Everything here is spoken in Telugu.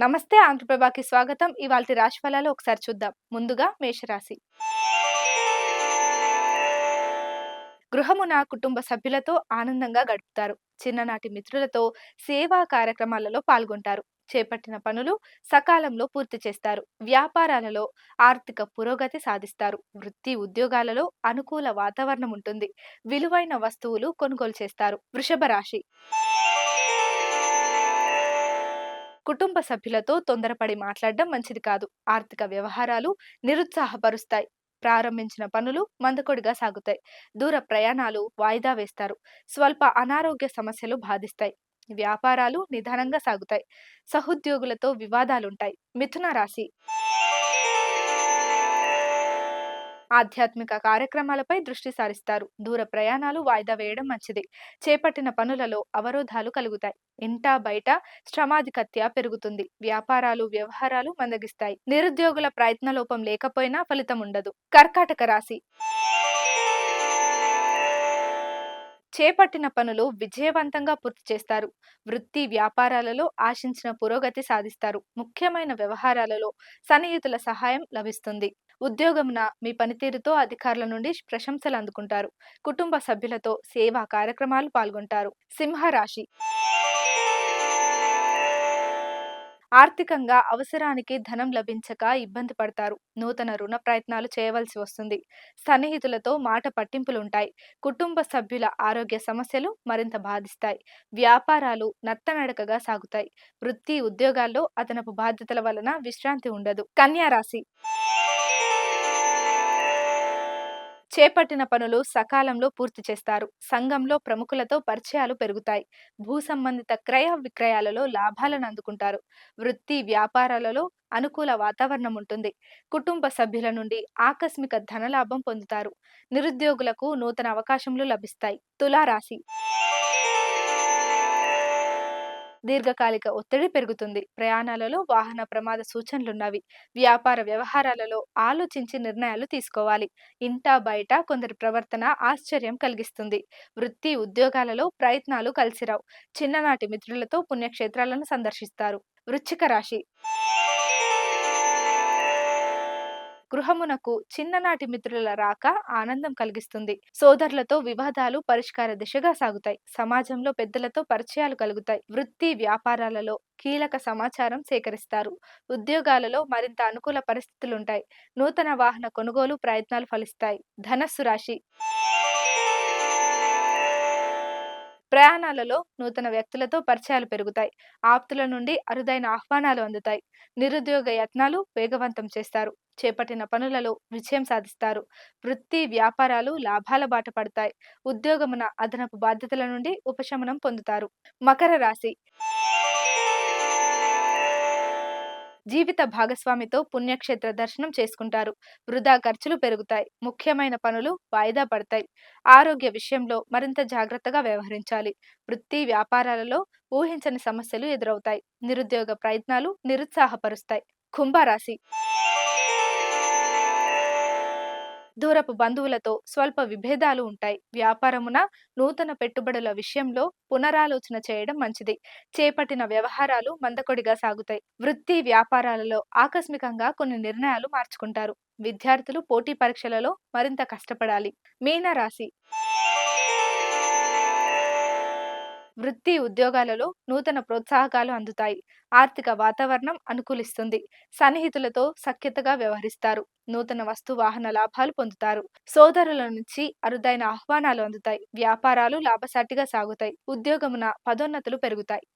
నమస్తే ఆంధ్రప్రభాకి స్వాగతం. ఇవాళ రాశి ఫలాలు ఒకసారి చూద్దాం. ముందుగా మేషరాశి. గృహమున కుటుంబ సభ్యులతో ఆనందంగా గడుపుతారు. చిన్ననాటి మిత్రులతో సేవా కార్యక్రమాలలో పాల్గొంటారు. చేపట్టిన పనులు సకాలంలో పూర్తి చేస్తారు. వ్యాపారాలలో ఆర్థిక పురోగతి సాధిస్తారు. వృత్తి ఉద్యోగాలలో అనుకూల వాతావరణం ఉంటుంది. విలువైన వస్తువులు కొనుగోలు చేస్తారు. వృషభ రాశి. కుటుంబ సభ్యులతో తొందరపడి మాట్లాడడం మంచిది కాదు. ఆర్థిక వ్యవహారాలు నిరుత్సాహపరుస్తాయి. ప్రారంభించిన పనులు మందకొడిగా సాగుతాయి. దూర ప్రయాణాలు వాయిదా వేస్తారు. స్వల్ప అనారోగ్య సమస్యలు బాధిస్తాయి. వ్యాపారాలు నిదానంగా సాగుతాయి. సహోద్యోగులతో వివాదాలుంటాయి. మిథున రాశి ఆధ్యాత్మిక కార్యక్రమాలపై దృష్టి సారిస్తారు. దూర ప్రయాణాలు వాయిదా వేయడం మంచిది. చేపట్టిన పనులలో అవరోధాలు కలుగుతాయి. ఇంటా బయట శ్రమాధికత్య పెరుగుతుంది. వ్యాపారాలు వ్యవహారాలు మందగిస్తాయి. నిరుద్యోగుల ప్రయత్నలోపం లేకపోయినా ఫలితం ఉండదు. కర్కాటక రాశి చేపట్టిన పనులు విజయవంతంగా పూర్తి చేస్తారు. వృత్తి వ్యాపారాలలో ఆశించిన పురోగతి సాధిస్తారు. ముఖ్యమైన వ్యవహారాలలో సన్నిహితుల సహాయం లభిస్తుంది. ఉద్యోగమున మీ పనితీరుతో అధికారుల నుండి ప్రశంసలు అందుకుంటారు. కుటుంబ సభ్యులతో సేవా కార్యక్రమాలు పాల్గొంటారు. సింహరాశి ఆర్థికంగా అవసరానికి ధనం లభించక ఇబ్బంది పడతారు. నూతన రుణ ప్రయత్నాలు చేయవలసి వస్తుంది. సన్నిహితులతో మాట పట్టింపులుంటాయి. కుటుంబ సభ్యుల ఆరోగ్య సమస్యలు మరింత బాధిస్తాయి. వ్యాపారాలు నత్తనడకగా సాగుతాయి. వృత్తి ఉద్యోగాల్లో అదనపు బాధ్యతల వలన విశ్రాంతి ఉండదు. కన్యా రాశి చేపట్టిన పనులు సకాలంలో పూర్తి చేస్తారు. సంఘంలో ప్రముఖులతో పరిచయాలు పెరుగుతాయి. భూ సంబంధిత క్రయ విక్రయాలలో లాభాలను అందుకుంటారు. వృత్తి వ్యాపారాలలో అనుకూల వాతావరణం ఉంటుంది. కుటుంబ సభ్యుల నుండి ఆకస్మిక ధనలాభం పొందుతారు. నిరుద్యోగులకు నూతన అవకాశములు లభిస్తాయి. తులారాశి దీర్ఘకాలిక ఒత్తిడి పెరుగుతుంది. ప్రయాణాలలో వాహన ప్రమాద సూచనలున్నవి. వ్యాపార వ్యవహారాలలో ఆలోచించి నిర్ణయాలు తీసుకోవాలి. ఇంటా బయట కొందరి ప్రవర్తన ఆశ్చర్యం కలిగిస్తుంది. వృత్తి ఉద్యోగాలలో ప్రయత్నాలు కలిసిరావు. చిన్ననాటి మిత్రులతో పుణ్యక్షేత్రాలను సందర్శిస్తారు. వృచ్చిక రాశి గృహమునకు చిన్ననాటి మిత్రుల రాక ఆనందం కలిగిస్తుంది. సోదరులతో వివాదాలు పరిష్కార దిశగా సాగుతాయి. సమాజంలో పెద్దలతో పరిచయాలు కలుగుతాయి. వృత్తి వ్యాపారాలలో కీలక సమాచారం సేకరిస్తారు. ఉద్యోగాలలో మరింత అనుకూల పరిస్థితులుంటాయి. నూతన వాహన కొనుగోలు ప్రయత్నాలు ఫలిస్తాయి. ధనస్సు రాశి ప్రయాణాలలో నూతన వ్యక్తులతో పరిచయాలు పెరుగుతాయి. ఆప్తుల నుండి అరుదైన ఆహ్వానాలు అందుతాయి. నిరుద్యోగ యత్నాలు వేగవంతం చేస్తారు. చేపట్టిన పనులలో విజయం సాధిస్తారు. వృత్తి వ్యాపారాలు లాభాల బాట పడతాయి. ఉద్యోగమున అదనపు బాధ్యతల నుండి ఉపశమనం పొందుతారు. మకర రాశి జీవిత భాగస్వామితో పుణ్యక్షేత్ర దర్శనం చేసుకుంటారు. వృధా ఖర్చులు పెరుగుతాయి. ముఖ్యమైన పనులు వాయిదా పడతాయి. ఆరోగ్య విషయంలో మరింత జాగ్రత్తగా వ్యవహరించాలి. వృత్తి వ్యాపారాలలో ఊహించని సమస్యలు ఎదురవుతాయి. నిరుద్యోగ ప్రయత్నాలు నిరుత్సాహపరుస్తాయి. కుంభరాశి దూరపు బంధువులతో స్వల్ప విభేదాలు ఉంటాయి. వ్యాపారమున నూతన పెట్టుబడుల విషయంలో పునరాలోచన చేయడం మంచిది. చేపట్టిన వ్యవహారాలు మందకొడిగా సాగుతాయి. వృత్తి వ్యాపారాలలో ఆకస్మికంగా కొన్ని నిర్ణయాలు మార్చుకుంటారు. విద్యార్థులు పోటీ పరీక్షలలో మరింత కష్టపడాలి. మీనరాశి వృత్తి ఉద్యోగాలలో నూతన ప్రోత్సాహకాలు అందుతాయి. ఆర్థిక వాతావరణం అనుకూలిస్తుంది. సన్నిహితులతో సఖ్యతగా వ్యవహరిస్తారు. నూతన వస్తు వాహన లాభాలు పొందుతారు. సోదరుల నుంచి అరుదైన ఆహ్వానాలు అందుతాయి. వ్యాపారాలు లాభసాటిగా సాగుతాయి. ఉద్యోగమున పదోన్నతులు పెరుగుతాయి.